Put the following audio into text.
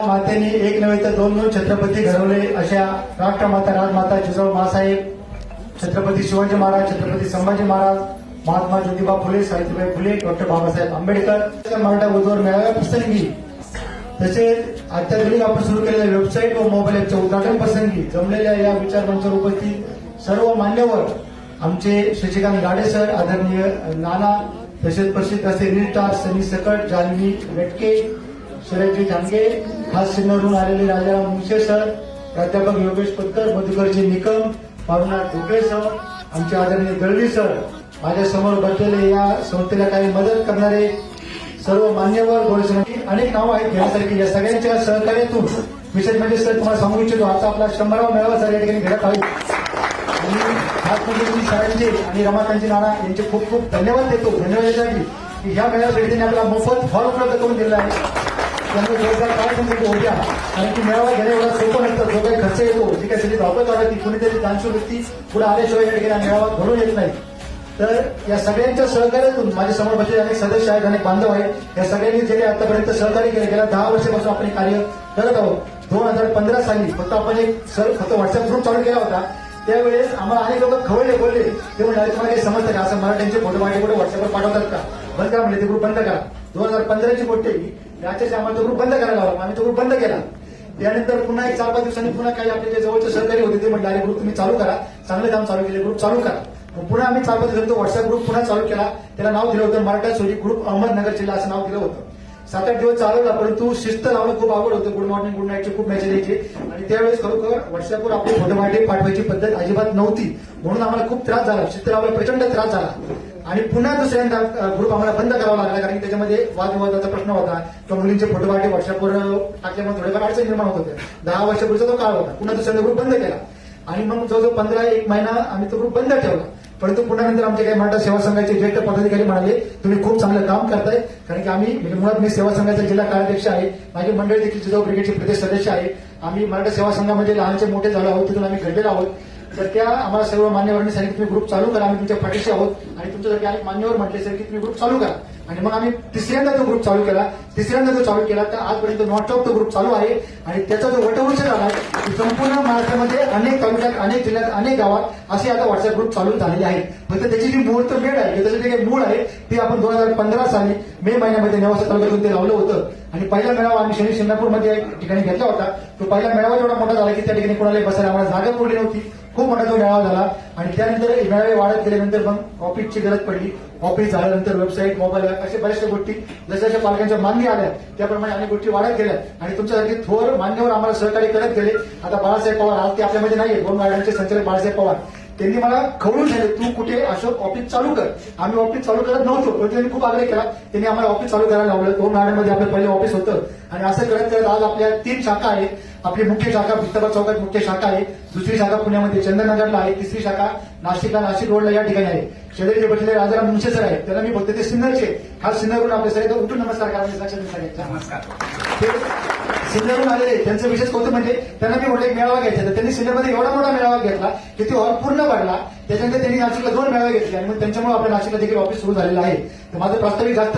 मातेने एक नव्हे तर दोन दोन छत्रपती घडवले अशा राष्ट्रमाता राजमाता जिजाऊ मासाहेब छत्रपती शिवाजी महाराज छत्रपती संभाजी महाराज महात्मा ज्योतिबा फुले सावित्रीबाई फुले डॉक्टर बाबासाहेब आंबेडकर. मराठा उद्योग मेळाव्या प्रसंगी तसेच अत्याधुनिक आपण सुरू केलेल्या वेबसाईट व मोबाईल ऍपच्या उद्घाटन प्रसंगी जमलेल्या या विचारमंचावर उपस्थित सर्व मान्यवर आमचे शशिकांत गाडे सर आदरणीय नाना तसेच प्रसिद्ध असे रील स्टार सनी सकट जान्हवी वेटके सुरेशजी जानगे खास सिन्नरहून आलेले राजाराम मुशे सर प्राध्यापक योगेश पत्कर मधुकरजी निकम पारुनाथ ढोके सर आमचे आदरणीय दळवी सर माझ्यासमोर बसलेले या संस्थेला काही मदत करणारे सर्व मान्यवर गोरसमिती अनेक नावं आहेत घेण्यासारखी. या सगळ्यांच्या सहकार्यातून विशेष म्हणजे सर तुम्हाला सांगू इच्छितो आता आपला शंभरावा मेळावा सर या ठिकाणी घडत आहे आणि खास म्हणजे सरांचे आणि रमाकांतजी नाना यांचे खूप खूप धन्यवाद देतो धन्यवाद देण्यासाठी की ह्या मेळाव्यासाठी त्यांनी आपला मोफत हॉल उपलब्ध करून दिला आहे. त्यामुळे सरकार काय तुमचे होत्या कारण की मेळावा घेणे एवढा सोपं नसतं. जो काही खर्च येतो जी काही सगळी धावपळ ती कुणीतरी दानशूर व्यक्ती पुढे आल्याशिवाय या ठिकाणी मेळावा घडून येत नाही. तर या सगळ्यांच्या सहकार्यातून माझ्यासमोर बसलेले अनेक सदस्य आहेत अनेक बांधव आहेत. या सगळ्यांनी जे काही आतापर्यंत सहकार्य केले गेल्या दहा वर्षापासून आपण कार्य करत आहोत. दोन हजार पंधरा साली फक्त आपण एक सर फक्त व्हॉट्सअप ग्रुप चालू केला होता. त्यावेळेस आम्हाला अनेक लोक खवळले बोलले. ते म्हणजे तुम्हाला काही समजतं का? असं मराठ्यांचे फोटो माझे फोटो व्हॉट्सअपवर पाठवतात का? बंद का म्हणजे ते ग्रुप बंद करा. दोन हजार पंधराची गोष्ट आहे आम्हाला तो ग्रुप बंद करायला हवा. आम्ही तो ग्रुप बंद केला. त्यानंतर पुन्हा एक चार पाच दिवसांनी पुन्हा काही आपले जे जवळचे सहकारी होते ते म्हणले अरे ग्रुप तुम्ही चालू करा. चांगलं काम चालू केले ग्रुप चालू करा. मग पुन्हा आम्ही चार पाच दिवसांनी तो व्हॉट्सअप ग्रुप पुन्हा चालू केला. त्याला नाव दिलं होतं मराठा सोडी ग्रुप अहमदनगर जिल्हा असं नाव दिलं होतं. सात आठ दिवस चालवला परंतु शिस्त लावणं खूप आवड होतं. गुड मॉर्निंग गुड नाईटचे खूप मॅसेज यायचे. आणि त्यावेळेस खरोखर व्हॉट्सअपवर आपली फोटो पाठवायची पद्धत अजिबात नव्हती. म्हणून आम्हाला खूप त्रास झाला. शिस्त लावला प्रचंड त्रास झाला. आणि पुन्हा दुसऱ्यांदा ग्रुप आम्हाला बंद करावा लागला कारण की त्याच्यामध्ये वादविवादाचा प्रश्न होता. किंवा मुलींचे फोटो पाठी व्हॉट्सअपवर टाकल्यामुळे थोडेफार अडचण निर्माण होत होत्या. दहा वर्षापूर्वीचा तो काळ होता. पुन्हा दुसऱ्यांदा ग्रुप बंद केला. आणि मग जवळजवळ पंधरा एक महिना आम्ही तो ग्रुप बंद ठेवला. परंतु पुन्हा नंतर आमचे काही मराठा सेवा संघाचे ज्येष्ठ पदाधिकारी म्हणाले तुम्ही खूप चांगलं काम करताय. कारण की आम्ही म्हणजे मुळात मी सेवा संघाचा जिल्हा कार्याध्यक्ष आहे. माझी मंडळ देखील जिजाऊ ब्रिगेडचे प्रदेश सदस्य आहे. आम्ही मराठा सेवा संघामध्ये लहानचे मोठे झालो आहोत तिथून आम्ही घडलेलो आहोत. तर त्या आम्हाला सर्व मान्यवरांनी सांगितलं तुम्ही ग्रुप चालू करा आम्ही तुमच्या पाठीशी आहोत. आणि तुमच्यासाठी अनेक मान्यवर म्हटले सर की तुम्ही ग्रुप चालू करा. आणि मग आम्ही तिसऱ्यांदा तो ग्रुप चालू केला. तिसऱ्यांदा तो चालू केला तर आजपर्यंत नॉट ऑफ तो ग्रुप चालू आहे. आणि त्याचा जो वटवृक्ष झाला आहे संपूर्ण महाराष्ट्रामध्ये अनेक तालुक्यात अनेक जिल्ह्यात अनेक गावात असे आता व्हॉट्सअप ग्रुप चालू झालेले आहेत. फक्त त्याची जी मुहूर्त वेळ आहे त्याचं जे काही मूळ आहे ते आपण दोन हजार पंधरा साली मे महिन्यामध्ये नेवासा तालुक्यातून ते लावलं होतं. आणि पहिला मेळावा आम्ही शनी शिंगणापूरमध्ये एक ठिकाणी घेतला होता. तो पहिला मेळावा जेवढा मोठा झाला की त्या ठिकाणी कोणाला बसायला आम्हाला जागा पुरली नव्हती. खूप मोठा तो मेळावा झाला आणि त्यानंतर मेळावे वाढत गेल्यानंतर मग ऑफिसची गरज पडली. ऑफिस झाल्यानंतर वेबसाईट मोबाईल ऍप अशा बऱ्याचशा गोष्टी जशा जशा पालकांच्या मागणी आल्या त्याप्रमाणे अनेक गोष्टी वाढत गेल्या. आणि तुमच्यासारखे थोर मान्यवर आम्हाला सहकार्य करत गेले. आता बाळासाहेब पवार आज ते आपल्यामध्ये नाहीये. दोन गाड्यांचे संचालक बाळासाहेब पवार. त्यांनी मला खवळून झाले तू कुठे अशोक ऑफिस चालू कर. आम्ही ऑफिस चालू करत नव्हतो पण त्यांनी खूप आग्रह केला. त्यांनी आम्हाला ऑफिस चालू करायला लावलं. दोन गाड्यांमध्ये आपलं पहिलं ऑफिस होतं. आणि असं करत करत आज आपल्या तीन शाखा आहेत. आपली मुख्य शाखा भित्तबा चौकात मुख्य शाखा आहे. दुसरी शाखा पुण्यामध्ये चंद्रनगरला आहे. तिसरी शाखा नाशिकला नाशिक रोडला या ठिकाणी आहे. शेजारी जे बसलेले राजाराम मुंशे सर आहेत त्याला मी बोलते ते सिन्नरचे खास सिन्नरवरून आपले सर एकदा उठून नमस्कार करा म्हणजे नमस्कार. ते सिन्नरहून आलेले त्यांचं विशेष कौतुक म्हणजे त्यांना मी म्हटलं एक मेळावा घ्यायचा तर त्यांनी सिन्नरमध्ये एवढा मोठा मेळावा घेतला की तो हॉल पूर्ण भरला. त्याच्यानंतर त्यांनी नाशिकला दोन मेळावे घेतले आणि मग त्यांच्यामुळे आपल्या नाशिकला देखील ऑफिस सुरू झालेलं आहे. तर माझं प्रास्ताविक जास्त